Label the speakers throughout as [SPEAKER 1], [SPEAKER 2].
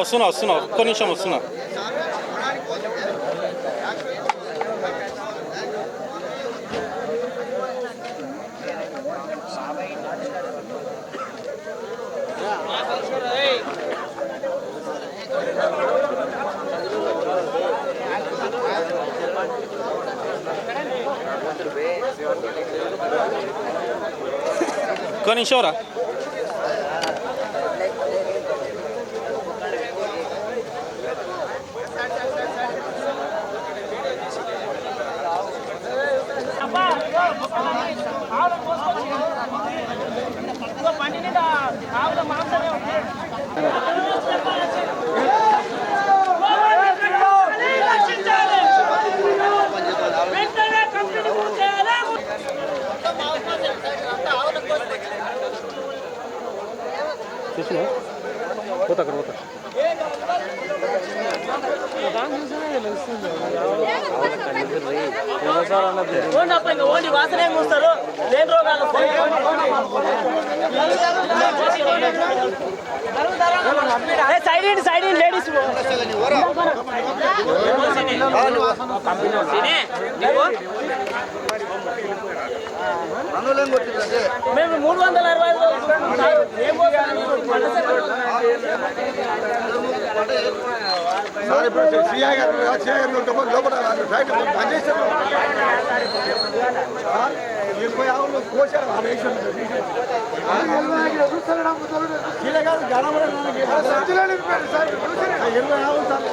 [SPEAKER 1] వస్తున్నా వస్తున్నా. ఒక్క నిమిషం వస్తున్నా. ఒక్క నిమిషం రా పోతా అక్కడ పోతా.
[SPEAKER 2] ఓన్లీ వాసన ఏం చూస్తారు లేని రోగాలు సైడ్ ఇండి సైడ్ ఇండి లేడీస్ మేము మూడు వందల అరవై ఐదు రోజులు ఏం పోతున్నాను? పంట సెలవు.
[SPEAKER 3] సార్ ఇప్పుడు సిఐ గారు సిఐ గారు లోపల లోపల ఫ్యాక్టరీ సార్ ఇరవై ఆవులు కోసారు ఆ రేషన్ సిఐ గారు జనవరి ఇరవై ఆవులు సార్.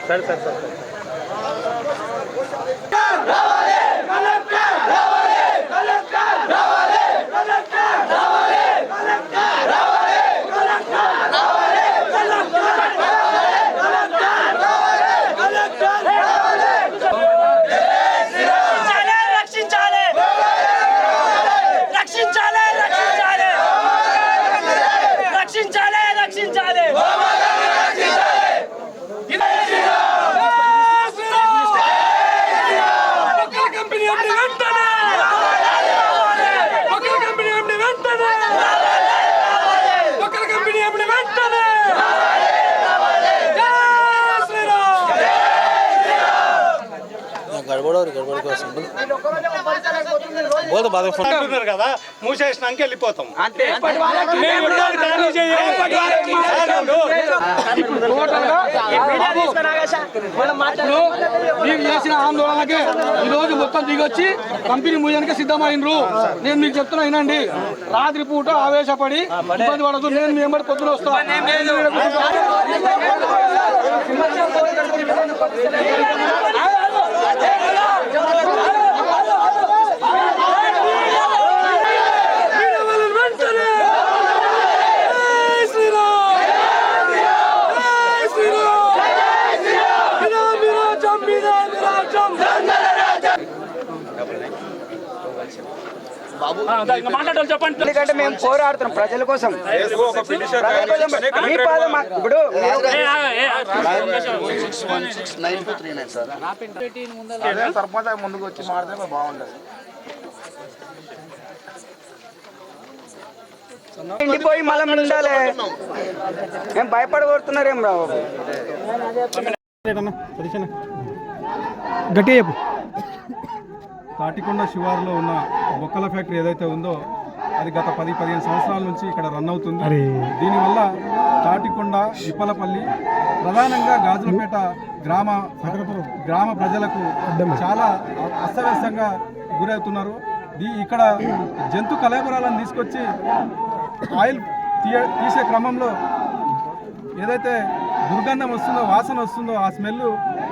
[SPEAKER 1] సరే సరే సరే.
[SPEAKER 2] రక్షించాలి
[SPEAKER 1] బోధ బాధ
[SPEAKER 3] అంటున్నారు కదా మూసేసినాక వెళ్ళిపోతాం
[SPEAKER 2] మేము
[SPEAKER 4] చేసిన ఆందోళనకే ఈ రోజు మొత్తం దిగొచ్చి కంపెనీ మూయడానికి సిద్ధమైనరు నేను మీకు చెప్తున్నా వినండి రాత్రి పూట ఆవేశపడి ఇబ్బంది పడదు నేను మీ వెంబడి పొద్దున
[SPEAKER 2] వెంటనే మాట్లాడాలి చెప్పండి.
[SPEAKER 5] ఎందుకంటే మేము పోరాడుతున్నాం ప్రజల కోసం. మీ పాదం ఇప్పుడు
[SPEAKER 3] సర్పంచ్ ముందుకు వచ్చి మాడితే బాగుంటుంది
[SPEAKER 5] ఎండిపోయి మళ్ళీ ఉండాలి మేము భయపడగొడుతున్నారేం రావు
[SPEAKER 4] గట్టి చెప్పు. తాటికొండ శివారులో ఉన్న బొక్కల ఫ్యాక్టరీ ఏదైతే ఉందో అది గత పది పదిహేను సంవత్సరాల నుంచి ఇక్కడ రన్ అవుతుంది. దీనివల్ల తాటికొండ ఇప్పలపల్లి ప్రధానంగా గాజులపేట గ్రామ గ్రామ ప్రజలకు చాలా అస్తవ్యస్తంగా గురవుతున్నారు. దీ ఇక్కడ జంతు కలేబరాలను తీసుకొచ్చి ఆయిల్ తీయ తీసే క్రమంలో ఏదైతే దుర్గంధం వస్తుందో వాసన వస్తుందో ఆ స్మెల్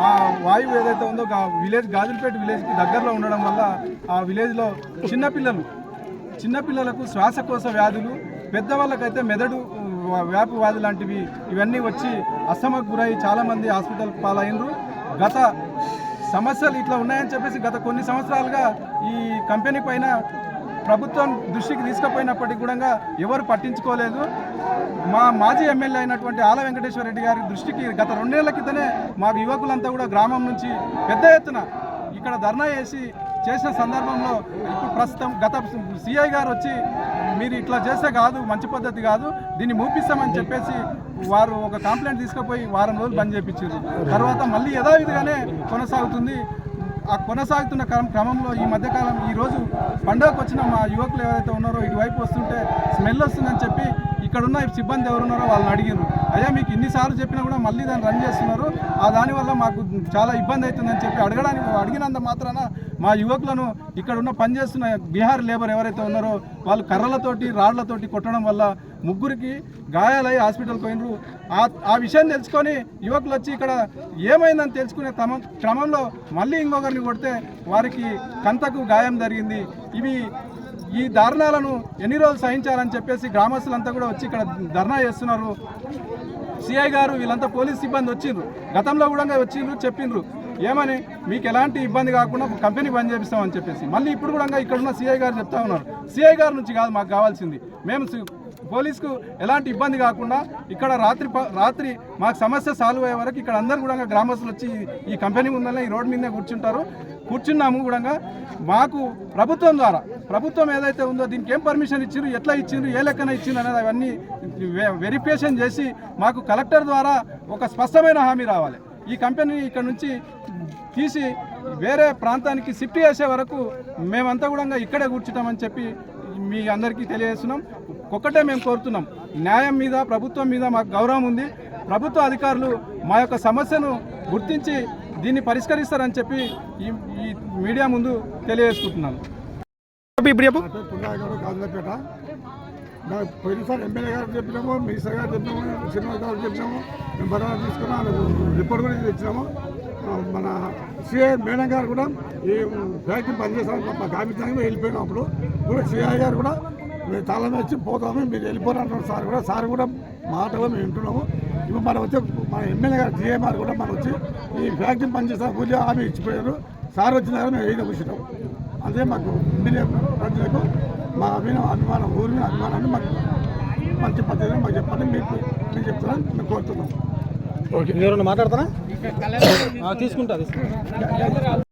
[SPEAKER 4] ఆ వాయువు ఏదైతే ఉందో విలేజ్ గాజులపేట విలేజ్కి దగ్గరలో ఉండడం వల్ల ఆ విలేజ్లో చిన్నపిల్లలు చిన్నపిల్లలకు శ్వాసకోశ వ్యాధులు పెద్దవాళ్ళకైతే మెదడు వ్యాపు వ్యాధి లాంటివి ఇవన్నీ వచ్చి అసమకు గురై చాలామంది హాస్పిటల్ పాలైనరు గత సమస్యలు ఇట్లా ఉన్నాయని చెప్పేసి గత కొన్ని సంవత్సరాలుగా ఈ కంపెనీ పైన ప్రభుత్వం దృష్టికి తీసుకుపోయినప్పటికీ కూడా ఎవరు పట్టించుకోలేదు. మా మాజీ ఎమ్మెల్యే అయినటువంటి ఆల వెంకటేశ్వర రెడ్డి గారి దృష్టికి గత రెండేళ్ళ క్రితమే మా యువకులంతా కూడా గ్రామం నుంచి పెద్ద ఎత్తున ఇక్కడ ధర్నా చేసి చేసిన సందర్భంలో ఇప్పుడు ప్రస్తుతం గత సిఐ గారు వచ్చి మీరు ఇట్లా చేస్తే కాదు మంచి పద్ధతి కాదు దీన్ని మూపిస్తామని చెప్పేసి వారు ఒక కంప్లైంట్ తీసుకుపోయి వారం రోజులు బంద్ చేయించారు తర్వాత మళ్ళీ యథావిధిగానే కొనసాగుతుంది. ఆ కొనసాగుతున్న క్రమ క్రమంలో ఈ మధ్యకాలం ఈరోజు పండుగకు వచ్చిన మా యువకులు ఎవరైతే ఉన్నారో ఇటువైపు వస్తుంటే స్మెల్ వస్తుందని చెప్పి ఇక్కడ ఉన్న సిబ్బంది ఎవరున్నారో వాళ్ళని అడిగారు అయ్యా మీకు ఇన్నిసార్లు చెప్పినా కూడా మళ్ళీ దాన్ని రన్ చేస్తున్నారు. ఆ దానివల్ల మాకు చాలా ఇబ్బంది అవుతుందని చెప్పి అడగడానికి అడిగినంత మాత్రాన మా యువకులను ఇక్కడ ఉన్న పనిచేస్తున్న బీహార్ లేబర్ ఎవరైతే ఉన్నారో వాళ్ళు కర్రలతోటి రాళ్ళతోటి కొట్టడం వల్ల ముగ్గురికి గాయాలై హాస్పిటల్ పోయినరు. ఆ ఆ విషయం తెలుసుకొని యువకులు వచ్చి ఇక్కడ ఏమైందని తెలుసుకునే తమ క్రమంలో మళ్ళీ ఇంకొకరిని కొడితే వారికి కంతకు గాయం జరిగింది. ఇవి ఈ దారుణాలను ఎన్ని రోజులు సహించాలని చెప్పేసి గ్రామస్తులంతా కూడా వచ్చి ఇక్కడ ధర్నా చేస్తున్నారు. సిఐ గారు వీళ్ళంతా పోలీస్ సిబ్బంది వచ్చిండ్రు. గతంలో కూడా వచ్చిండ్రు చెప్పిండ్రు. ఏమని? మీకు ఎలాంటి ఇబ్బంది కాకుండా కంపెనీ బంద్ చేపిస్తామని చెప్పేసి. మళ్ళీ ఇప్పుడు కూడా ఇక్కడ ఉన్న సిఐ గారు చెప్తా ఉన్నారు. సిఐ గారి నుంచి కాదు మాకు కావాల్సింది. మేము పోలీస్కు ఎలాంటి ఇబ్బంది కాకుండా ఇక్కడ రాత్రి ప- రాత్రి మాకు సమస్య సాల్వ్ అయ్యే వరకు ఇక్కడ అందరు కూడా గ్రామస్తులు వచ్చి ఈ కంపెనీ ఉందనే ఈ రోడ్డు మీదనే కూర్చుంటారు. కూర్చున్నాము కూడా మాకు ప్రభుత్వం ద్వారా ప్రభుత్వం ఏదైతే ఉందో దీనికి ఏం పర్మిషన్ ఇచ్చిండ్రు ఎట్లా ఇచ్చిండ్రు ఏ లెక్కన ఇచ్చిండ్రు అనేది అవన్నీ వె- వెరిఫికేషన్ చేసి మాకు కలెక్టర్ ద్వారా ఒక స్పష్టమైన హామీ రావాలి. ఈ కంపెనీ ఇక్కడ నుంచి తీసి వేరే ప్రాంతానికి షిఫ్ట్ చేసే వరకు మేమంతా కూడా ఇక్కడే కూర్చుంటామని చెప్పి మీ అందరికీ తెలియజేస్తున్నాం. ఒక్కటే మేము కోరుతున్నాం. న్యాయం మీద ప్రభుత్వం మీద మాకు గౌరవం ఉంది. ప్రభుత్వ అధికారులు మా యొక్క సమస్యను గుర్తించి దీన్ని పరిష్కరిస్తారని చెప్పి ఈ ఈ మీడియా ముందు తెలియజేసుకుంటున్నాను.
[SPEAKER 3] పోయినసారి ఎమ్మెల్యే గారు చెప్పినాము మినిస్టర్ గారు చెప్పినాము శ్రీనివాస్ గారు చెప్పినాము మేము బరాబర్ రిపోర్ట్ కూడా మన సిఐ మేడం గారు కూడా ఈ ఫ్యాక్టరీ పనిచేస్తామని మా కామించడానికి మేము వెళ్ళిపోయినాం అప్పుడు. కూడా సిఐ గారు కూడా మేము తాళం వచ్చి పోతాము మీరు వెళ్ళిపోరు అంటున్నారు సార్ కూడా. సార్ కూడా మాట కూడా మేము వింటున్నాము. ఇప్పుడు మనం వచ్చి మన ఎమ్మెల్యే గారు జిఏమార్ కూడా మనం వచ్చి ఈ ఫ్యాక్టరీ పనిచేస్తాం కూలి హామీ ఇచ్చిపోయారు. సార్ వచ్చిన దగ్గర మేము ఏదో కూర్చున్నాం అదే మాకు ఎమ్మెల్యే ప్రజలకు మా అభిమానం అభిమానం ఊరి మీద అభిమానాన్ని మాకు మంచి పద్ధతిలో మాకు చెప్పండి. మీకు మేము చెప్తున్నాను మేము కోరుతున్నాం.
[SPEAKER 1] ఓకే ఎవరన్నా మాట్లాడతారా? తీసుకుంటా. తీసుకుంటా.